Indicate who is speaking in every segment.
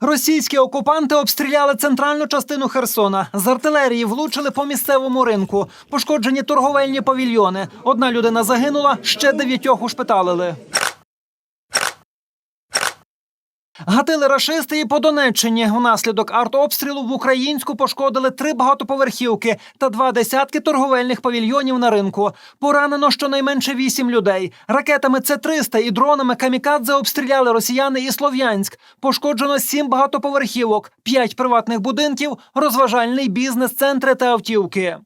Speaker 1: Російські окупанти обстріляли центральну частину Херсона. З артилерії влучили по місцевому ринку. Пошкоджені торговельні павільйони. Одна людина загинула, ще дев'ятьох ушпиталили. Гатили рашисти і по Донеччині. Внаслідок артобстрілу в українську пошкодили три багатоповерхівки та два десятки торговельних павільйонів на ринку. Поранено щонайменше вісім людей. Ракетами С-300 і дронами камікадзе обстріляли росіяни і Слов'янськ. Пошкоджено сім багатоповерхівок, п'ять приватних будинків, розважальний бізнес, центри та автівки.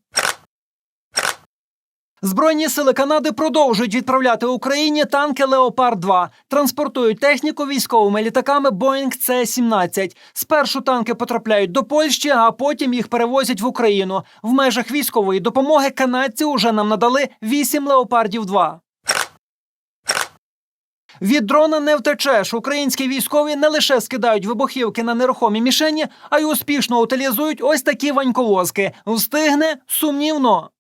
Speaker 1: Збройні сили Канади продовжують відправляти Україні танки Леопард 2 транспортують техніку військовими літаками Боїнг С-17. Спершу танки потрапляють до Польщі, а потім їх перевозять в Україну. В межах військової допомоги канадці уже нам надали 8 леопардів 2 від дрона не втечеш. Українські військові не лише скидають вибухівки на нерухомі мішені, а й успішно утилізують ось такі ваньковозки. Встигне сумнівно.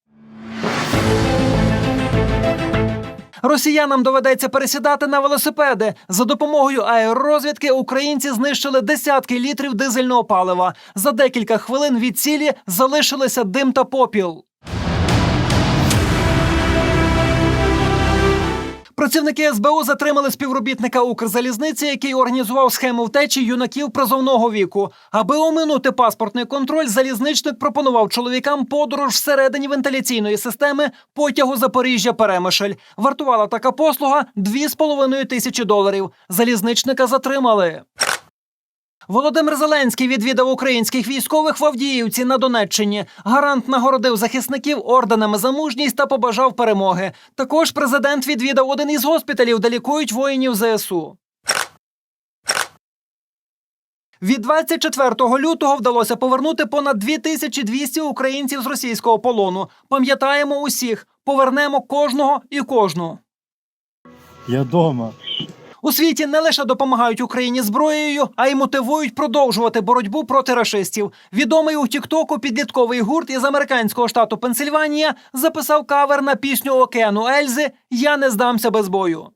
Speaker 1: Росіянам доведеться пересідати на велосипеди. За допомогою аеророзвідки українці знищили десятки літрів дизельного палива. За декілька хвилин від цілі залишилися дим та попіл. Працівники СБУ затримали співробітника Укрзалізниці, який організував схему втечі юнаків призовного віку. Аби оминути паспортний контроль, залізничник пропонував чоловікам подорож всередині вентиляційної системи потягу Запоріжжя Перемишель. Вартувала така послуга 2,5 тисячі доларів. Залізничника затримали. Володимир Зеленський відвідав українських військових в Авдіївці на Донеччині. Гарант нагородив захисників орденами за мужність та побажав перемоги. Також президент відвідав один із госпіталів, де лікують воїнів ЗСУ. Від 24 лютого вдалося повернути понад 2200 українців з російського полону. Пам'ятаємо усіх, повернемо кожного і кожну.
Speaker 2: Я дома.
Speaker 1: У світі не лише допомагають Україні зброєю, а й мотивують продовжувати боротьбу проти рашистів. Відомий у Тіктоку підлітковий гурт із американського штату Пенсильванія записав кавер на пісню Океану Ельзи Я не здамся без бою.